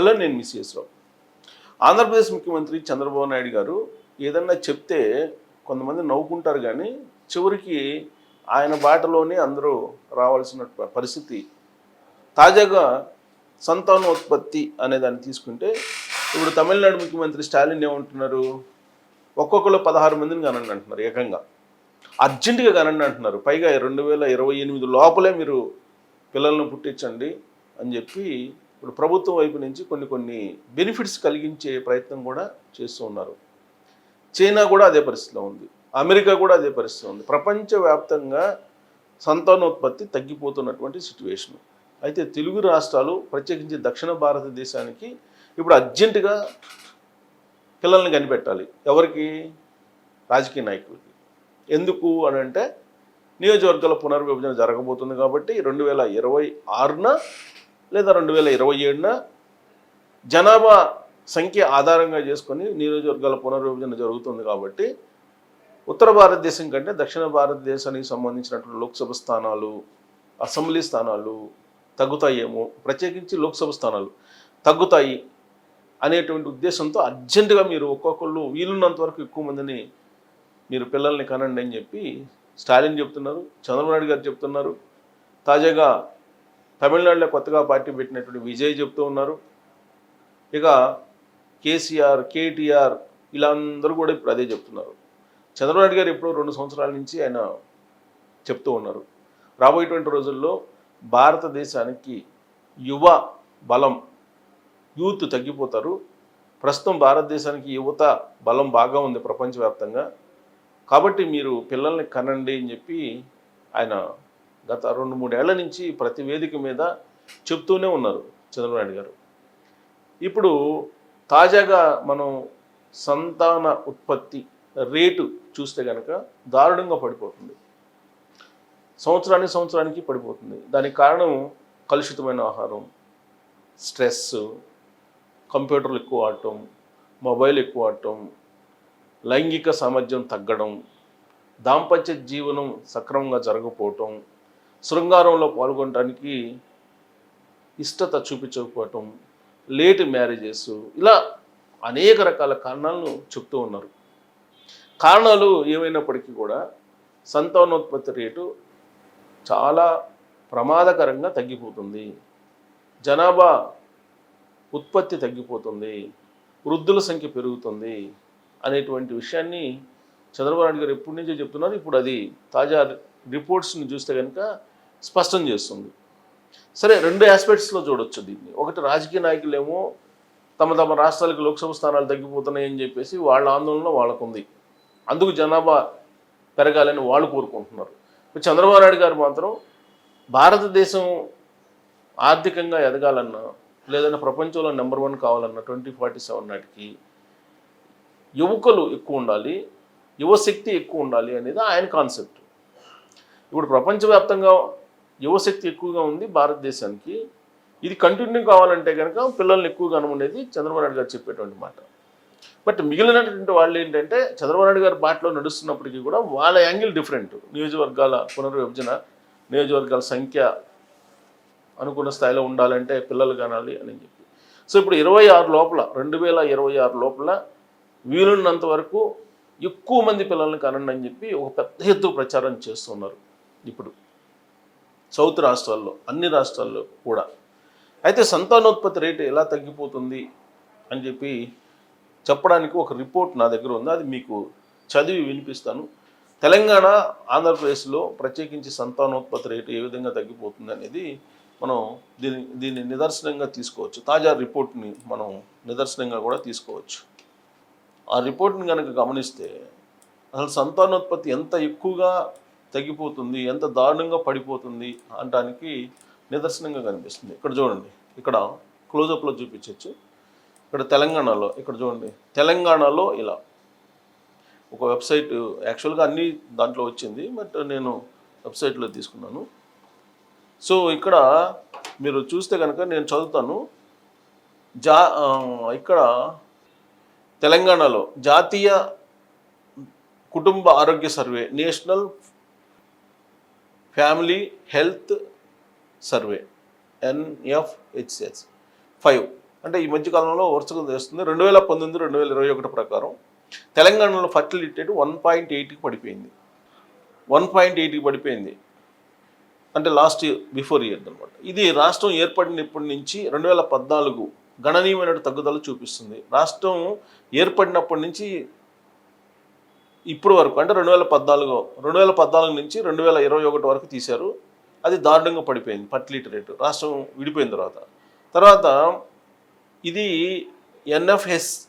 Hello నేను miss రావు. ఆంధ్రప్రదేశ్ ముఖ్యమంత్రి చంద్రబాబు నాయుడు గారు ఏదన్నా చెప్తే కొంతమంది నవ్వుకుంటారు కానీ చివరికి ఆయన బాటలోనే అందరూ రావాల్సిన పరిస్థితి. తాజాగా సంతానోత్పత్తి అనే దాన్ని తీసుకుంటే ఇప్పుడు తమిళనాడు ముఖ్యమంత్రి స్టాలిన్ ఏమంటున్నారు? ఒక్కొక్కరు పదహారు మందిని కనండి అంటున్నారు ఏకంగా. అర్జెంటుగా కనండి అంటున్నారు. పైగా రెండు వేల ఇరవై ఎనిమిది లోపలే మీరు పిల్లలను పుట్టించండి అని చెప్పి ఇప్పుడు ప్రభుత్వం వైపు నుంచి కొన్ని కొన్ని బెనిఫిట్స్ కలిగించే ప్రయత్నం కూడా చేస్తూ ఉన్నారు. చైనా కూడా అదే పరిస్థితిలో ఉంది. అమెరికా కూడా అదే పరిస్థితి ఉంది. ప్రపంచవ్యాప్తంగా సంతానోత్పత్తి తగ్గిపోతున్నటువంటి సిచ్యువేషన్ అయితే తెలుగు రాష్ట్రాలు ప్రత్యేకించి దక్షిణ భారతదేశానికి ఇప్పుడు అర్జెంటుగా పిల్లల్ని కనిపెట్టాలి. ఎవరికి? రాజకీయ నాయకులకి. ఎందుకు అని అంటే నియోజకవర్గాల పునర్విభజన జరగబోతుంది కాబట్టి రెండు వేల ఇరవై ఆరున లేదా రెండు వేల ఇరవై ఏడున జనాభా సంఖ్య ఆధారంగా చేసుకొని నియోజకవర్గాల పునర్విభజన జరుగుతుంది కాబట్టి ఉత్తర భారతదేశం కంటే దక్షిణ భారతదేశానికి సంబంధించినటువంటి లోక్సభ స్థానాలు అసెంబ్లీ స్థానాలు తగ్గుతాయేమో ప్రత్యేకించి లోక్సభ స్థానాలు తగ్గుతాయి అనేటువంటి ఉద్దేశంతో అర్జెంటుగా మీరు ఒక్కొక్కళ్ళు వీలున్నంత వరకు ఎక్కువ మందిని మీరు పిల్లల్ని కనండి అని చెప్పి స్టాలిన్ చెప్తున్నారు చంద్రబాబు నాయుడు గారు చెప్తున్నారు. తాజాగా తమిళనాడులో కొత్తగా పార్టీ పెట్టినటువంటి విజయ్ చెప్తూ ఉన్నారు. ఇక కేసీఆర్ కేటీఆర్ వీళ్ళందరూ కూడా ఇప్పుడు అదే చెప్తున్నారు. చంద్రబాబు నాయుడు గారు ఎప్పుడో రెండు సంవత్సరాల నుంచి ఆయన చెప్తూ ఉన్నారు. రాబోయేటువంటి రోజుల్లో భారతదేశానికి యువ బలం యూత్ తగ్గిపోతారు. ప్రస్తుతం భారతదేశానికి యువత బలం బాగా ఉంది ప్రపంచవ్యాప్తంగా. కాబట్టి మీరు పిల్లల్ని కనండి అని చెప్పి ఆయన గత రెండు మూడేళ్ళ నుంచి ప్రతి వేదిక మీద చెప్తూనే ఉన్నారు చంద్రబాబు నాయుడు గారు. ఇప్పుడు తాజాగా మనం సంతాన ఉత్పత్తి రేటు చూస్తే కనుక దారుణంగా పడిపోతుంది. సంవత్సరానికి సంవత్సరానికి పడిపోతుంది. దానికి కారణం కలుషితమైన ఆహారం స్ట్రెస్ కంప్యూటర్లు ఎక్కువ ఆడటం మొబైల్ ఎక్కువ ఆడటం లైంగిక సామర్థ్యం తగ్గడం దాంపత్య జీవనం సక్రమంగా జరగకపోవటం శృంగారంలో పాల్గొనడానికి ఇష్టత చూపించకపోవటం లేట్ మ్యారేజెస్ ఇలా అనేక రకాల కారణాలను చెప్తూ ఉన్నారు. కారణాలు ఏమైనప్పటికీ కూడా సంతానోత్పత్తి రేటు చాలా ప్రమాదకరంగా తగ్గిపోతుంది. జనాభా ఉత్పత్తి తగ్గిపోతుంది. వృద్ధుల సంఖ్య పెరుగుతుంది అనేటువంటి విషయాన్ని చంద్రబాబు నాయుడు గారు ఎప్పటి నుంచో చెప్తున్నారు. ఇప్పుడు అది తాజా రిపోర్ట్స్ని చూస్తే కనుక స్పష్టం చేస్తుంది. సరే రెండు ఆస్పెక్ట్స్లో చూడొచ్చు దీన్ని. ఒకటి రాజకీయ నాయకులేమో తమ తమ రాష్ట్రాలకు లోక్సభ స్థానాలు తగ్గిపోతున్నాయని చెప్పేసి వాళ్ళ ఆందోళన వాళ్ళకుంది. అందుకు జనాభా పెరగాలని వాళ్ళు కోరుకుంటున్నారు. ఇప్పుడు చంద్రబాబు నాయుడు గారు మాత్రం భారతదేశం ఆర్థికంగా ఎదగాలన్నా లేదన్నా ప్రపంచంలో నెంబర్ వన్ కావాలన్నా ట్వంటీ ఫార్టీ సెవెన్ నాటికి యువకులు ఎక్కువ ఉండాలి యువశక్తి ఎక్కువ ఉండాలి అనేది ఆయన కాన్సెప్ట్ ఇప్పుడు ప్రపంచవ్యాప్తంగా యువశక్తి ఎక్కువగా ఉంది భారతదేశానికి. ఇది కంటిన్యూ కావాలంటే కనుక పిల్లల్ని ఎక్కువగా ఉండేది చంద్రబాబు నాయుడు గారు చెప్పేటువంటి మాట. బట్ మిగిలినటువంటి వాళ్ళు ఏంటంటే చంద్రబాబు నాయుడు గారి బాటలో నడుస్తున్నప్పటికీ కూడా వాళ్ళ యాంగిల్ డిఫరెంట్. నియోజకవర్గాల పునర్విభజన నియోజకవర్గాల సంఖ్య అనుకున్న స్థాయిలో ఉండాలంటే పిల్లలు కానాలి అని చెప్పి. సో ఇప్పుడు ఇరవై ఆరు లోపల రెండు వేల ఇరవై ఆరు లోపల వీలున్నంత వరకు ఎక్కువ మంది పిల్లల్ని కనండి అని చెప్పి ఒక పెద్ద ఎత్తు ప్రచారం చేస్తున్నారు ఇప్పుడు. సౌత్ రాష్ట్రాల్లో అన్ని రాష్ట్రాల్లో కూడా. అయితే సంతానోత్పత్తి రేటు ఎలా తగ్గిపోతుంది అని చెప్పి చెప్పడానికి ఒక రిపోర్ట్ నా దగ్గర ఉంది. అది మీకు చదివి వినిపిస్తాను. తెలంగాణ ఆంధ్రప్రదేశ్లో ప్రత్యేకించి సంతానోత్పత్తి రేటు ఏ విధంగా తగ్గిపోతుంది అనేది మనం దీని దీన్ని నిదర్శనంగా తీసుకోవచ్చు. తాజా రిపోర్ట్ని మనం నిదర్శనంగా కూడా తీసుకోవచ్చు. ఆ రిపోర్ట్ని కనుక గమనిస్తే అసలు సంతానోత్పత్తి ఎంత ఎక్కువగా తగ్గిపోతుంది ఎంత దారుణంగా పడిపోతుంది అనడానికి నిదర్శనంగా కనిపిస్తుంది. ఇక్కడ చూడండి ఇక్కడ క్లోజప్లో చూపించవచ్చు ఇక్కడ తెలంగాణలో ఇక్కడ చూడండి తెలంగాణలో ఇలా ఒక వెబ్సైట్ యాక్చువల్గా అన్ని దాంట్లో వచ్చింది బట్ నేను వెబ్సైట్లో తీసుకున్నాను. సో ఇక్కడ మీరు చూస్తే కనుక నేను చదువుతాను. జా ఇక్కడ తెలంగాణలో జాతీయ కుటుంబ ఆరోగ్య survey national family health survey NFHS five అంటే ఈ మధ్యకాలంలో వరుసగా చేస్తుంది రెండు వేల పంతొమ్మిది రెండు వేల ఇరవై ఒకటి ప్రకారం తెలంగాణలో ఫర్టిలిటీ వన్ పాయింట్ ఎయిట్కి పడిపోయింది. వన్ పాయింట్ ఎయిట్కి పడిపోయింది. అంటే లాస్ట్ ఇయర్ బిఫోర్ ఇయర్ అనమాట ఇది రాష్ట్రం ఏర్పడినప్పటి నుంచి రెండు వేల పద్నాలుగు గణనీయమైన తగ్గుదల చూపిస్తుంది. రాష్ట్రం ఏర్పడినప్పటి నుంచి ఇప్పుడు వరకు అంటే రెండు వేల పద్నాలుగు రెండు వేల పద్నాలుగు నుంచి రెండు వేల ఇరవై ఒకటి వరకు తీశారు. అది దారుణంగా పడిపోయింది ఫర్టిలిటీ రేటు. రాష్ట్రం విడిపోయిన తర్వాత. తర్వాత ఇది ఎన్ఎఫ్ఎస్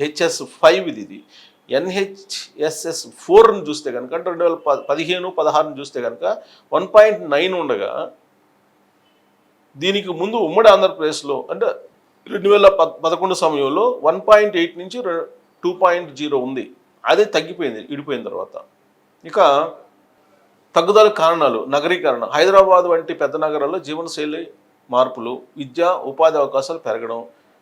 హెచ్ఎస్ ఫైవ్ ఇది ఇది. ఎన్హెచ్ఎస్ఎస్ ఫోర్ని చూస్తే కనుక అంటే రెండు వేల ప- పదిహేను పదహారుని చూస్తే కనుక వన్ పాయింట్ నైన్ ఉండగా దీనికి ముందు ఉమ్మడి ఆంధ్రప్రదేశ్లో అంటే రెండు వేల పదకొండు సమయంలో వన్ పాయింట్ ఎయిట్ నుంచి టూ పాయింట్ జీరో ఉంది. అదే తగ్గిపోయింది విడిపోయిన తర్వాత. ఇక తగ్గుదల కారణాలు నగరీకరణ. హైదరాబాద్ వంటి పెద్ద నగరాల్లో జీవనశైలి మార్పులు విద్య ఉపాధి అవకాశాలు పెరగడం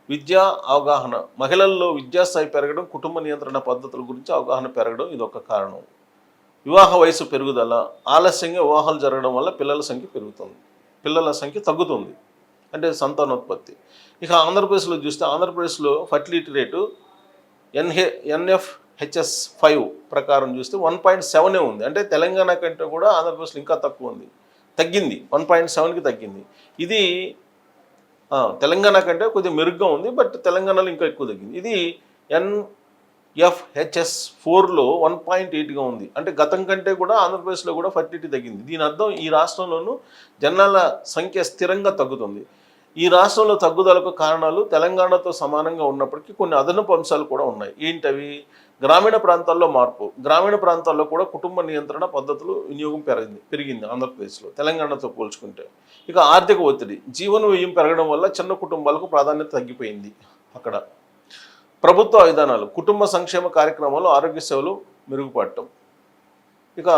విద్యా అవగాహన మహిళల్లో విద్యాస్థాయి పెరగడం కుటుంబ నియంత్రణ పద్ధతుల గురించి అవగాహన పెరగడం ఇది ఒక కారణం. వివాహ వయసు పెరుగుదల ఆలస్యంగా వివాహాలు జరగడం వల్ల పిల్లల సంఖ్య పెరుగుతుంది. పిల్లల సంఖ్య తగ్గుతుంది. అంటే సంతానోత్పత్తి. ఇక ఆంధ్రప్రదేశ్లో చూస్తే ఆంధ్రప్రదేశ్లో ఫర్టిలిటీ రేటు ఎన్హె ఎన్ఎఫ్ హెచ్ఎస్ ఫైవ్ ప్రకారం చూస్తే వన్ పాయింట్ సెవెనే ఉంది. అంటే తెలంగాణ కంటే కూడా ఆంధ్రప్రదేశ్లో ఇంకా తక్కువ ఉంది. తగ్గింది. వన్ పాయింట్ సెవెన్కి తగ్గింది. ఇది తెలంగాణ కంటే కొద్దిగా మెరుగ్గా ఉంది బట్ తెలంగాణలో ఇంకా ఎక్కువ తగ్గింది. ఇది ఎన్ఎఫ్హెచ్ఎస్ ఫోర్లో వన్ పాయింట్ ఎయిట్గా ఉంది. అంటే గతం కంటే కూడా ఆంధ్రప్రదేశ్లో కూడా ఫర్టిలిటీ తగ్గింది. దీని అర్థం ఈ రాష్ట్రంలోనూ జనాల సంఖ్య స్థిరంగా తగ్గుతుంది. ఈ రాష్ట్రంలో తగ్గుదలకు కారణాలు తెలంగాణతో సమానంగా ఉన్నప్పటికీ కొన్ని అదనపు అంశాలు కూడా ఉన్నాయి. ఏంటవి? గ్రామీణ ప్రాంతాల్లో మార్పు. గ్రామీణ ప్రాంతాల్లో కూడా కుటుంబ నియంత్రణ పద్ధతులు వినియోగం పెరిగింది పెరిగింది ఆంధ్రప్రదేశ్లో తెలంగాణతో పోల్చుకుంటే. ఇక ఆర్థిక ఒత్తిడి. జీవన వ్యయం పెరగడం వల్ల చిన్న కుటుంబాలకు ప్రాధాన్యత తగ్గిపోయింది అక్కడ. ప్రభుత్వ విధానాలు కుటుంబ సంక్షేమ కార్యక్రమాలు ఆరోగ్య సేవలు మెరుగుపడటం. ఇక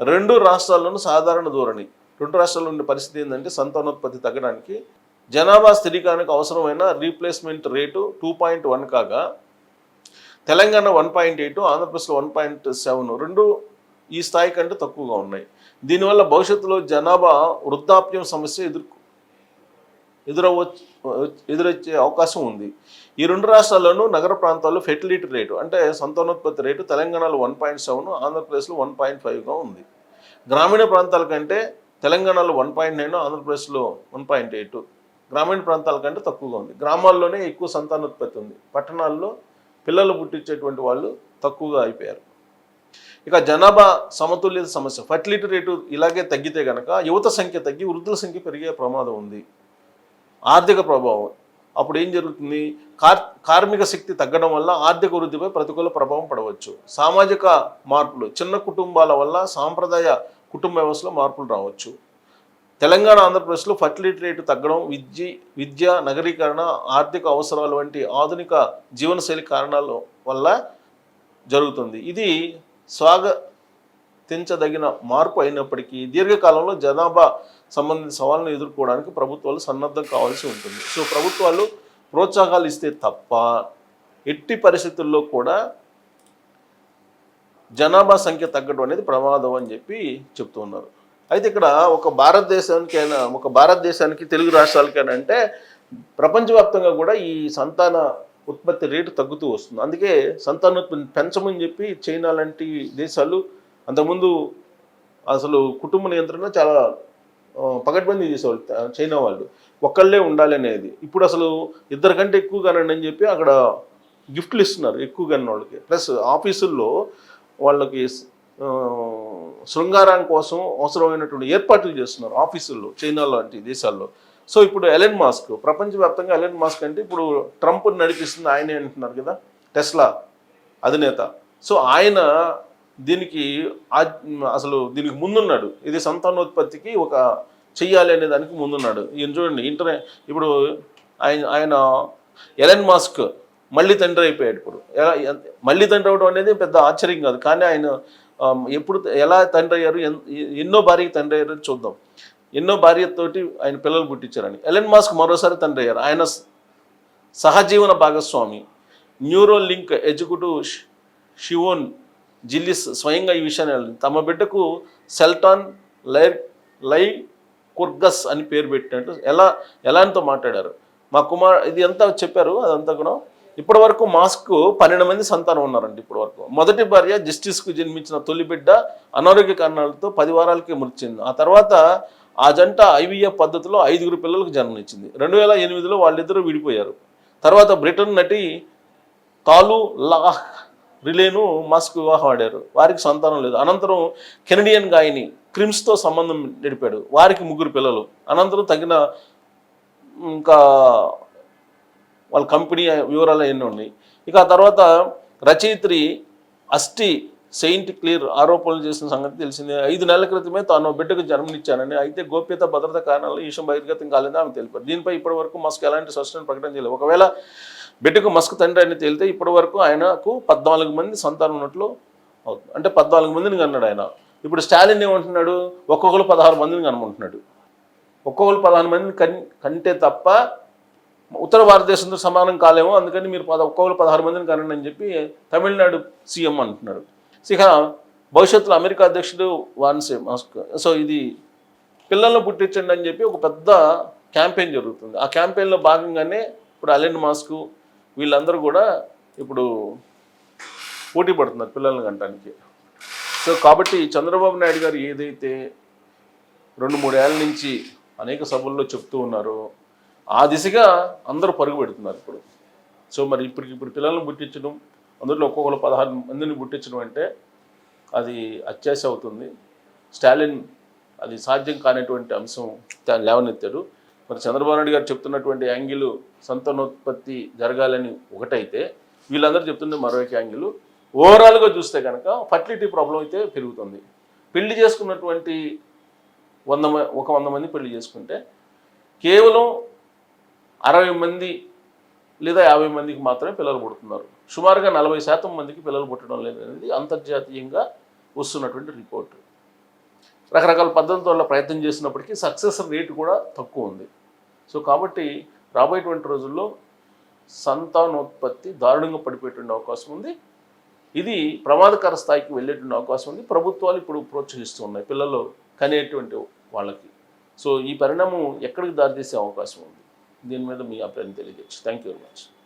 రెండు రాష్ట్రాల్లోనూ సాధారణ ధోరణి. రెండు రాష్ట్రాల్లో ఉండే పరిస్థితి ఏంటంటే సంతానోత్పత్తి తగ్గడానికి జనాభా స్థిరీకరణకు అవసరమైన replacement rate two point one కాగా తెలంగాణ వన్ పాయింట్ ఎయిట్ ఆంధ్రప్రదేశ్లో వన్ పాయింట్ సెవెన్ రెండు ఈ స్థాయి కంటే తక్కువగా ఉన్నాయి. దీనివల్ల భవిష్యత్తులో జనాభా వృద్ధాప్యం సమస్య ఎదుర్కొ ఎదురవచ్చు ఎదురొచ్చే అవకాశం ఉంది. ఈ రెండు రాష్ట్రాల్లోనూ నగర ప్రాంతాల్లో ఫెర్టిలిటీ రేటు అంటే సంతానోత్పత్తి రేటు తెలంగాణలో వన్ పాయింట్ సెవెన్ ఆంధ్రప్రదేశ్లో వన్ పాయింట్ ఫైవ్గా ఉంది. గ్రామీణ ప్రాంతాల కంటే తెలంగాణలో వన్ పాయింట్ నైన్ ఆంధ్రప్రదేశ్లో వన్ పాయింట్ ఎయిట్ గ్రామీణ ప్రాంతాల కంటే తక్కువగా ఉంది. గ్రామాల్లోనే ఎక్కువ సంతానోత్పత్తి ఉంది. పట్టణాల్లో పిల్లలు పుట్టించేటువంటి వాళ్ళు తక్కువగా అయిపోయారు. ఇక జనాభా సమతుల్యత సమస్య. ఫర్టిలిటీ రేటు ఇలాగే తగ్గితే కనుక యువత సంఖ్య తగ్గి వృద్ధుల సంఖ్య పెరిగే ప్రమాదం ఉంది. ఆర్థిక ప్రభావం. అప్పుడు ఏం జరుగుతుంది? కార్ కార్మిక శక్తి తగ్గడం వల్ల ఆర్థిక వృద్ధిపై ప్రతికూల ప్రభావం పడవచ్చు. సామాజిక మార్పులు చిన్న కుటుంబాల వల్ల సాంప్రదాయ కుటుంబ వ్యవస్థలో మార్పులు రావచ్చు. తెలంగాణ ఆంధ్రప్రదేశ్లో ఫర్టిలిటీ రేటు తగ్గడం విద్య విద్య నగరీకరణ ఆర్థిక అవసరాలు వంటి ఆధునిక జీవనశైలి కారణాల వల్ల జరుగుతుంది. ఇది స్వాగతించదగిన మార్పు అయినప్పటికీ దీర్ఘకాలంలో జనాభా సంబంధిత సవాళ్ళను ఎదుర్కోవడానికి ప్రభుత్వాలు సన్నద్ధం కావాల్సి ఉంటుంది. సో ప్రభుత్వాలు ప్రోత్సాహాలు ఇస్తే తప్ప ఎట్టి పరిస్థితుల్లో కూడా జనాభా సంఖ్య తగ్గడం అనేది ప్రమాదం అని చెప్పి చెప్తున్నారు. అయితే ఇక్కడ ఒక భారతదేశానికైనా ఒక భారతదేశానికి తెలుగు రాష్ట్రాలకైనా అంటే ప్రపంచవ్యాప్తంగా కూడా ఈ సంతాన ఉత్పత్తి రేటు తగ్గుతూ వస్తుంది. అందుకే సంతానోత్పత్తి పెంచమని చెప్పి చైనా లాంటి దేశాలు అంతకుముందు అసలు కుటుంబ నియంత్రణ చాలా ఆ, చేసేవాళ్ళు చైనా వాళ్ళు. ఒక్కళ్ళే ఉండాలి అనేది. ఇప్పుడు అసలు ఇద్దరు కంటే ఎక్కువ కానండి అని చెప్పి అక్కడ గిఫ్ట్లు ఇస్తున్నారు ఎక్కువ కన్న వాళ్ళకి. ప్లస్ ఆఫీసుల్లో వాళ్ళకి శృంగారం కోసం అవసరమైనటువంటి ఏర్పాట్లు చేస్తున్నారు ఆఫీసుల్లో చైనా లాంటి దేశాల్లో. సో ఇప్పుడు ఎలెన్ మాస్క్ ప్రపంచవ్యాప్తంగా ఎలెన్ మాస్క్ అంటే ఇప్పుడు ట్రంప్ నడిపిస్తుంది ఆయనే అంటున్నారు కదా టెస్లా అధినేత. సో ఆయన దీనికి అసలు దీనికి ముందున్నాడు. ఇది సంతానోత్పత్తికి ఒక చెయ్యాలి అనే దానికి ముందున్నాడు. ఈయన చూడండి ఇంటర్నెట్ ఇప్పుడు ఆయన ఆయన ఎలెన్ మాస్క్ మళ్ళీ తండ్రి అయిపోయాడు ఇప్పుడు. ఎలా మళ్ళీ తండ్రి అవడం అనేది పెద్ద ఆశ్చర్యం కాదు. కానీ ఆయన ఎప్పుడు ఎలా తండ్రి అయ్యారు ఎన్నో భార్యకి తండ్రి అయ్యారు చూద్దాం. ఎన్నో భార్యతోటి ఆయన పిల్లలు పుట్టించారని. ఎలెన్ మాస్క్ మరోసారి తండ్రి అయ్యారు ఆయన సహజీవన భాగస్వామి. Neuralink executive Shivon Zilis స్వయంగా ఈ విషయాన్ని తమ బిడ్డకు సెల్టాన్ లై లై కుర్గస్ అని పేరు పెట్టినట్టు ఎలా ఎలాంటితో మాట్లాడారు? మా కుమార్ ఇది ఎంత చెప్పారు? అదంతా కూడా ఇప్పటి వరకు మాస్క్ పన్నెండు మంది సంతానం ఉన్నారండి ఇప్పటి వరకు. మొదటి భార్య జస్టిస్కు జన్మించిన తొలి బిడ్డ అనారోగ్య కారణాలతో పది వారాలకే మృతి చెంది ఆ తర్వాత ఆ జంట ఐవీఎఫ్ పద్ధతిలో ఐదుగురు పిల్లలకు జన్మనిచ్చింది. రెండు వేల ఎనిమిదిలో వాళ్ళిద్దరూ విడిపోయారు. తర్వాత బ్రిటన్ నటి తాలు లాహ్ రిలేను మాస్క్ వివాహం ఆడారు. వారికి సంతానం లేదు. అనంతరం కెనడియన్ గాయని క్రిమ్స్తో సంబంధం నడిపాడు వారికి ముగ్గురు పిల్లలు. అనంతరం తగిన ఇంకా వాళ్ళ కంపెనీ వివరాలు ఎన్ని ఉన్నాయి. ఇక ఆ తర్వాత రచయిత్రి అస్టి సెయింట్ క్లియర్ ఆరోపణలు చేసిన సంగతి తెలిసిందే. ఐదు నెలల క్రితమే తాను బిడ్డకు జన్మనిచ్చానని అయితే గోప్యత భద్రత కారణాలు ఈ విషయం బహిర్గతం కాలేదని ఆమె తెలిపారు. దీనిపై ఇప్పటి వరకు మస్క్ ఎలాంటి స్పష్టమైన ప్రకటన చేయలేదు. ఒకవేళ బిడ్డకు మస్క్ తండ్రి అని తేలితే ఇప్పటి వరకు ఆయనకు పద్నాలుగు మంది సంతానం ఉన్నట్లు అవుతుంది. అంటే పద్నాలుగు మందిని కన్నాడు ఆయన. ఇప్పుడు స్టాలిన్ ఏమంటున్నాడు? ఒక్కొక్కరు పదహారు మందిని కనుమంటున్నాడు. ఒక్కొక్కరు పదహారు మందిని కన్ కంటే తప్ప ఉత్తర భారతదేశంతో సమానం కాలేమో అందుకని మీరు పద ఒక్కొక్కరు పదహారు మందిని కనండి అని చెప్పి తమిళనాడు సీఎం అంటున్నాడు. ఇక భవిష్యత్తులో అమెరికా అధ్యక్షుడు వాన్సే మాస్క్ సో ఇది పిల్లలను పుట్టించండి అని చెప్పి ఒక పెద్ద క్యాంపెయిన్ జరుగుతుంది. ఆ క్యాంపెయిన్లో భాగంగానే ఇప్పుడు అలెండ్ మాస్క్ వీళ్ళందరూ కూడా ఇప్పుడు పోటీ పడుతున్నారు పిల్లల్ని కంటానికి సో కాబట్టి చంద్రబాబు నాయుడు గారు ఏదైతే రెండు మూడేళ్ళ నుంచి అనేక సభల్లో చెప్తూ ఉన్నారో ఆ దిశగా అందరూ పరుగు పెడుతున్నారు ఇప్పుడు. సో మరి ఇప్పుడు ఇప్పుడు పిల్లల్ని పుట్టించడం అందులో ఒక్కొక్కరు పదహారు మందిని పుట్టించడం అంటే అది అత్యాశ అవుతుంది. స్టాలిన్ అది సాధ్యం కానటువంటి అంశం లేవనెత్తాడు. మరి చంద్రబాబు నాయుడు గారు చెప్తున్నటువంటి యాంగిల్ సంతానోత్పత్తి జరగాలని ఒకటైతే వీళ్ళందరూ చెప్తున్న మరొక యాంగిల్. ఓవరాల్గా చూస్తే కనుక ఫర్టిలిటీ ప్రాబ్లం అయితే పెరుగుతుంది. పెళ్ళి చేసుకున్నటువంటి వంద ఒక వంద మంది పెళ్ళి చేసుకుంటే కేవలం అరవై మంది లేదా యాభై మందికి మాత్రమే పిల్లలు పుడుతున్నారు. సుమారుగా నలభై శాతం మందికి పిల్లలు పుట్టడం లేదు అనేది అంతర్జాతీయంగా వస్తున్నటువంటి రిపోర్టు. రకరకాల పద్ధతుల వల్ల ప్రయత్నం చేసినప్పటికీ సక్సెస్ రేట్ కూడా తక్కువ ఉంది. సో కాబట్టి రాబోయేటువంటి రోజుల్లో సంతానోత్పత్తి దారుణంగా పడిపోయేటువంటి అవకాశం ఉంది. ఇది ప్రమాదకర స్థాయికి వెళ్ళేటువంటి అవకాశం ఉంది. ప్రభుత్వాలు ఇప్పుడు ప్రోత్సహిస్తూ ఉన్నాయి పిల్లలు కనేటువంటి వాళ్ళకి. సో ఈ పరిణామం ఎక్కడికి దారితీసే అవకాశం ఉంది? దీని మీద మీ అభిప్రాయం తెలియజేయచ్చు. Thank you very much